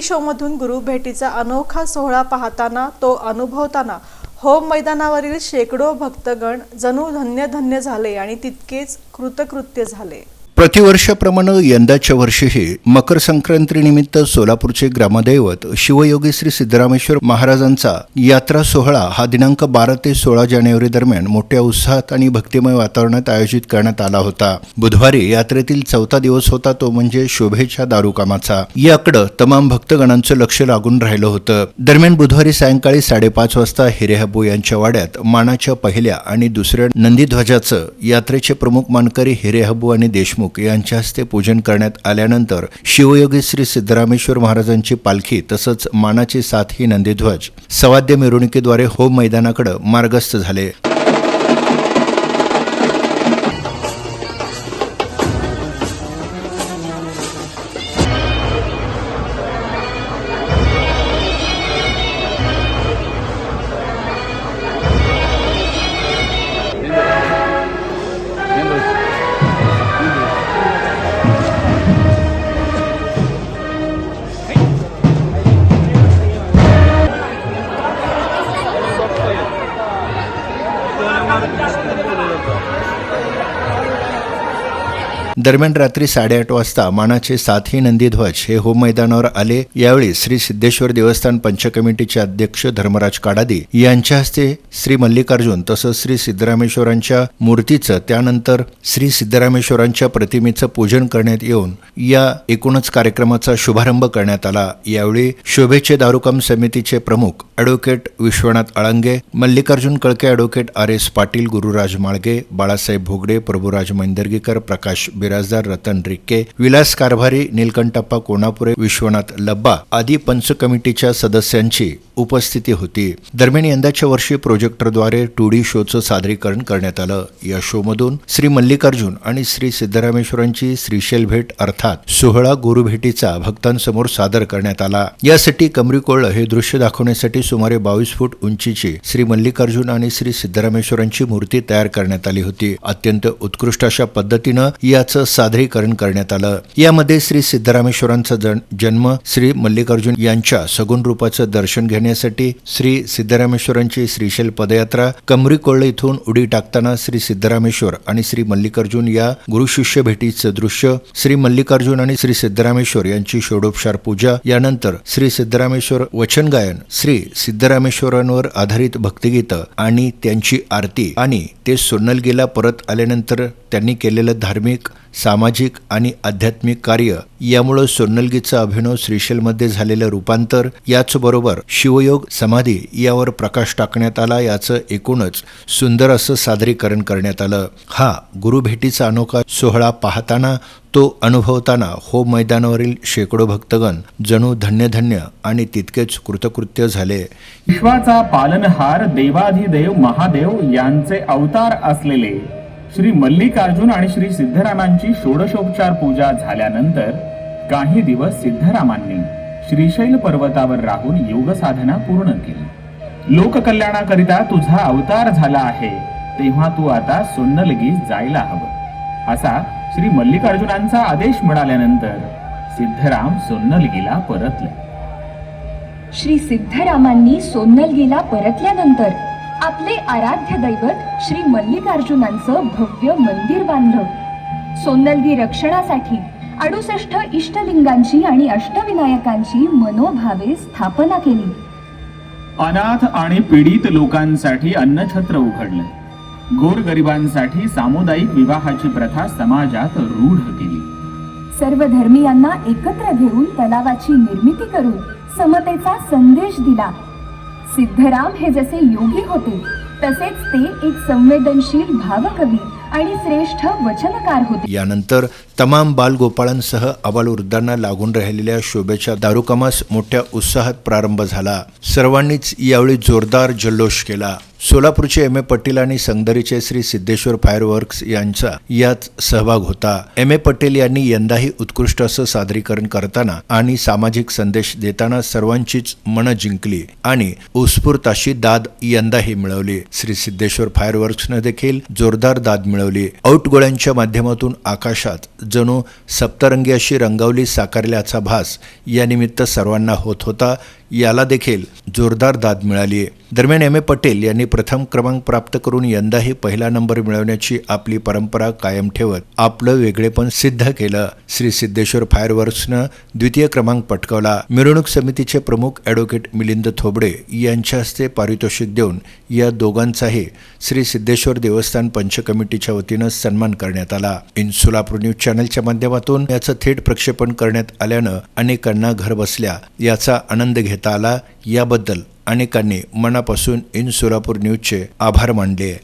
T शोमधून गुरु भेटीचा अनोखा सोहळा पाहताना तो अनुभवताना होम मैदानावरील शेकडो भक्तगण जणू धन्य धन्य झाले आणि तितकेच कृतकृत्य झाले. प्रतिवर्षाप्रमाणे यंदाच्या वर्षीही मकर संक्रांतीनिमित्त सोलापूरचे ग्रामदैवत शिवयोगी श्री सिद्धरामेश्वर महाराजांचा यात्रा सोहळा हा दिनांक बारा ते सोळा जानेवारी दरम्यान मोठ्या उत्साहात आणि भक्तिमय वातावरणात आयोजित करण्यात आला होता. बुधवारी यात्रेतील चौथा दिवस होता तो म्हणजे शोभेच्या दारुकामाचा याकडं तमाम भक्तगणांचं लक्ष लागून राहिलं होतं. दरम्यान बुधवारी सायंकाळी साडेपाच वाजता हिरेहबू यांच्या वाड्यात मानाच्या पहिल्या आणि दुसऱ्या नंदीध्वजाचं यात्रेचे प्रमुख मानकरी हिरेहबू आणि देशमुख यांच्या हस्ते पूजन करण्यात आल्यानंतर शिवयोगी श्री सिद्धरामेश्वर महाराजांची पालखी तसंच मानाचे सातही नंदीध्वज सवाद्य मिरवणुकीद्वारे होम मैदानाकडे मार्गस्थ झाले. 啊，你不要说那个东西。दरम्यान रात्री साडेआठ वाजता मानाचे सातही नंदीध्वज हे होम मैदानावर आले. यावेळी श्री सिद्धेश्वर देवस्थान पंच कमिटीचे अध्यक्ष धर्मराज काडादी यांच्या हस्ते श्री मल्लिकार्जुन तसंच श्री सिद्धरामेश्वरांच्या मूर्तीचं त्यानंतर श्री सिद्धरामेश्वरांच्या प्रतिमेचं पूजन करण्यात येऊन या एकूणच कार्यक्रमाचा शुभारंभ करण्यात आला. यावेळी शोभेचे दारुकाम समितीचे प्रमुख advocate Vishwanath Alange Mallikarjun कळके advocate R S Patil Gururaj Malge Balasaheb Bhogade Prabhuraj Maindargikar Prakash Birajdar Ratan Rikke Vilas Karbhari Neelkanthappa Konapure Vishwanath Labba आदी पंच कमिटीच्या सदस्यांची उपस्थिती होती. दरम्यान यंदाच्या वर्षी प्रोजेक्टरद्वारे टू डी शोचं सादरीकरण करण्यात आलं. या शोमधून श्री मल्लिकार्जुन आणि श्री सिद्धरामेश्वरांची श्रीशैल भेट अर्थात सोहळा गुरुभेटीचा भक्तांसमोर सादर करण्यात आला. यासाठी कमरीकोळ हे दृश्य दाखवण्यासाठी सुमारे बावीस फूट उंचीची श्री मल्लिकार्जुन आणि श्री सिद्धरामेश्वरांची मूर्ती तयार करण्यात आली होती. अत्यंत उत्कृष्ट अशा पद्धतीनं या याचं सादरीकरण करण्यात आलं. यामध्ये श्री सिद्धरामेश्वरांचा जन्म श्री मल्लिकार्जुन यांच्या सगुण रूपाचं दर्शन घेण्यासाठी श्री सिद्धरामेश्वरांची श्रीशैल पदयात्रा कमरी कोळ्ळे इथून उडी टाकताना श्री सिद्धरामेश्वर आणि श्री मल्लिकार्जुन या गुरुशिष्य भेटीचं दृश्य श्री मल्लिकार्जुन आणि श्री सिद्धरामेश्वर यांची षोडोपचार पूजा यानंतर श्री सिद्धरामेश्वर वचन गायन श्री सिद्धरामेश्वरांवर आधारित भक्तिगीतं आणि त्यांची आरती आणि ते सोनलगीला परत आल्यानंतर त्यांनी केलेलं धार्मिक सामाजिक आणि आध्यात्मिक कार्य यामुळं सोन्नलगीचं अभिनव श्रीशेलमध्ये झालेलं रूपांतर याचबरोबर शिवयोग समाधी यावर प्रकाश टाकण्यात आला याचं एकूणच सुंदर असं सादरीकरण करण्यात आलं. हा गुरुभेटीचा अनोखा सोहळा पाहताना तो अनुभवताना हो मैदानावरील शेकडो भक्तगण जणू धन्य धन्य आणि तितकेच कृतकृत्य झाले. विश्वाचा पालनहार देवाधिदेव महादेव यांचे अवतार असलेले श्री मल्लिकार्जुन आणि श्री सिद्धरामांची षोडशोपचार पूजा झाल्यानंतर काही दिवस सिद्धरामांनी श्रीशैल पर्वतावर राहून योग साधना पूर्ण केली. लोककल्याणाकरिता तुझा अवतार झाला आहे तेव्हा तू आता सोन्नलगी जायला हवं. असा श्री मल्लिकार्जुनांचा आदेश मिळाल्यानंतर सिद्धराम सोन्नलगीला परतले. श्री सिद्धरामांनी सोन्नलगीला परतल्यानंतर आपले आराध्य दैवत श्री मल्लिकार्जुनांचं भव्य मंदिर बांधलं. सोन्नलगी रक्षणासाठी अडुसष्ट इष्टलिंगांची आणि अष्टविनायकांची मनोभावे स्थापना केली. अनाथ आणि पीडित लोकांसाठी अन्नछत्र उघडलं. गोरगरिबांसाठी सामुदायिक विवाहाची प्रथा समाजात रूढ केली. सर्व धर्मियांना एकत्र घेऊन तलावाची निर्मिती करून समतेचा संदेश दिला. सिद्धराम हे जसे योगी होते तसेच ते एक संवेदनशील भावकवी आणि श्रेष्ठ वचनकार होते. यानंतर तमाम बालगोपाळांसह अबालवृद्धांना लागून राहिलेल्या शोभेच्या दारुकामास मोठ्या उत्साहात प्रारंभ झाला. सर्वांनीच यावेळी जोरदार जल्लोष केला. सोलापूरचे एम ए पटेल आणि संगदरीचे श्री सिद्धेश्वर फायरवर्क्स यांचा यात सहभाग होता. एम ए पटेल यांनी यंदाही उत्कृष्ट असं सादरीकरण करताना आणि सामाजिक संदेश देताना सर्वांचीच मनं जिंकली आणि उत्स्फूर्त अशी दाद यंदाही मिळवली. श्री सिद्धेश्वर फायरवर्क्सनं देखील जोरदार दाद मिळवली. आउट गोळ्यांच्या माध्यमातून आकाशात जणू सप्तरंगी अशी रंगवली साकारल्याचा भास या निमित्त सर्वांना होत होता. याला देखील जोरदार दाद मिळाली दरम्यान एम ए पटेल यांनी प्रथम क्रमांक प्राप्त करून यंदाही पहिला नंबर मिळवण्याची आपली परंपरा कायम ठेवत आपलं वेगळेपण सिद्ध केलं. श्री सिद्धेश्वर फायरवर्क्सनं द्वितीय क्रमांक पटकावला. मिरवणूक समितीचे प्रमुख ॲडव्होकेट मिलिंद थोबडे यांच्या हस्ते पारितोषिक देऊन या दोघांचाही श्री सिद्धेश्वर देवस्थान पंच कमिटीच्या वतीनं सन्मान करण्यात आला. इन सोलापूर चॅनलच्या माध्यमातून याचं थेट प्रक्षेपण करण्यात आल्यानं अनेकांना घर बसल्या याचा आनंद घेता आला. याबद्दल अनेकांनी मनापासून इन सोलापूर न्यूजचे आभार मानले.